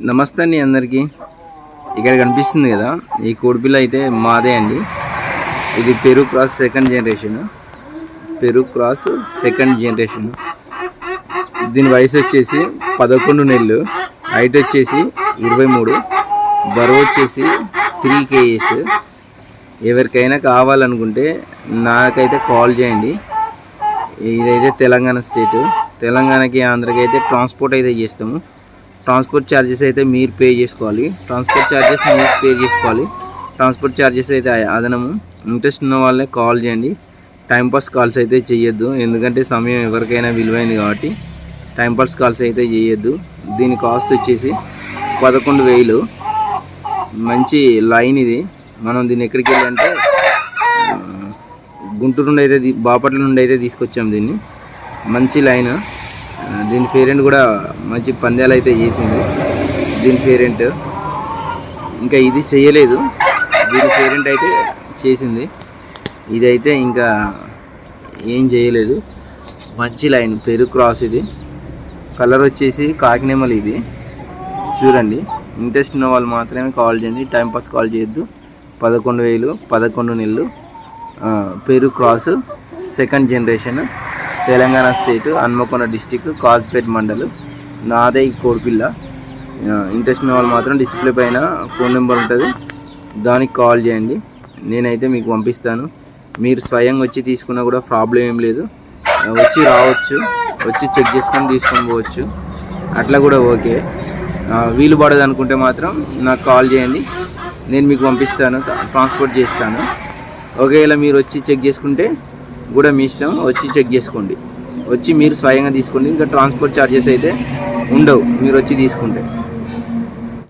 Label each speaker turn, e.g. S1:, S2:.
S1: నమస్తే అండి అందరికీ. ఇక్కడ కనిపిస్తుంది కదా ఈ కోడిపిల్ల అయితే మాదే అండి. ఇది Peru cross second generation. Peru cross second generation. దీని వయసు వచ్చేసి పదకొండు నెలలు హైట్ వచ్చేసి ఇరవై మూడు బరువు వచ్చేసి త్రీ కేజీస్. ఎవరికైనా కావాలనుకుంటే నాకైతే కాల్ చేయండి. ఇదైతే తెలంగాణ స్టేట్. తెలంగాణకి ఆంధ్రకి అయితే ట్రాన్స్పోర్ట్ అయితే చేస్తాము. ట్రాన్స్పోర్ట్ ఛార్జెస్ అయితే మీరు పే చేసుకోవాలి. ట్రాన్స్పోర్ట్ ఛార్జెస్ మీరు పే చేసుకోవాలి. ట్రాన్స్పోర్ట్ ఛార్జెస్ అయితే అదనము. ఇంట్రెస్ట్ ఉన్న వాళ్ళే కాల్ చేయండి. టైంపాస్ కాల్స్ అయితే చేయొద్దు ఎందుకంటే సమయం ఎవరికైనా విలువైంది కాబట్టి టైంపాస్ కాల్స్ అయితే చేయొద్దు దీని కాస్ట్ వచ్చేసి పదకొండు వేలు. మంచి లైన్ ఇది. మనం దీన్ని ఎక్కడికి వెళ్ళాలంటే గుంటూరు నుండి అయితే బాపట్ల నుండి అయితే తీసుకొచ్చాం దీన్ని. మంచి లైన్. దీని పేరెంట్ కూడా మంచి పందాలు అయితే చేసింది. దీని పేరెంట్ ఇంకా ఇది చేయలేదు. దీని పేరెంట్ అయితే చేసింది. ఇదైతే ఇంకా ఏం చేయలేదు. మంచి లైన్ పెరు క్రాస్ ఇది. కలర్ వచ్చేసి కాకినేమల్ ఇది. చూడండి. ఇంట్రెస్ట్ ఉన్న వాళ్ళు మాత్రమే కాల్ చేయండి. టైంపాస్ కాల్ చేయొద్దు. పదకొండు వేలు పదకొండు నెలలు పెరుగు cross second generation. Telangana state Hanamkonda district Kazipet mandal నాదే ఈ కోడిపిల్ల ఇంట్రెస్ట్ ఉన్న వాళ్ళు మాత్రం డిస్ప్లే పైన ఫోన్ నెంబర్ ఉంటుంది. దానికి కాల్ చేయండి. నేనైతే మీకు పంపిస్తాను. మీరు స్వయంగా వచ్చి తీసుకున్నా కూడా ప్రాబ్లం ఏం లేదు. వచ్చి రావచ్చు. వచ్చి చెక్ చేసుకొని తీసుకొని పోవచ్చు. అట్లా కూడా ఓకే. వీలు పడదు అనుకుంటే మాత్రం నాకు కాల్ చేయండి. నేను మీకు పంపిస్తాను. ట్రాన్స్పోర్ట్ చేస్తాను. ఒకవేళ మీరు వచ్చి చెక్ చేసుకుంటే కూడా మీ ఇష్టం. వచ్చి చెక్ చేసుకోండి. వచ్చి మీరు స్వయంగా తీసుకోండి. ఇంకా ట్రాన్స్పోర్ట్ ఛార్జెస్ అయితే ఉండవు. మీరు వచ్చి తీసుకుంటే.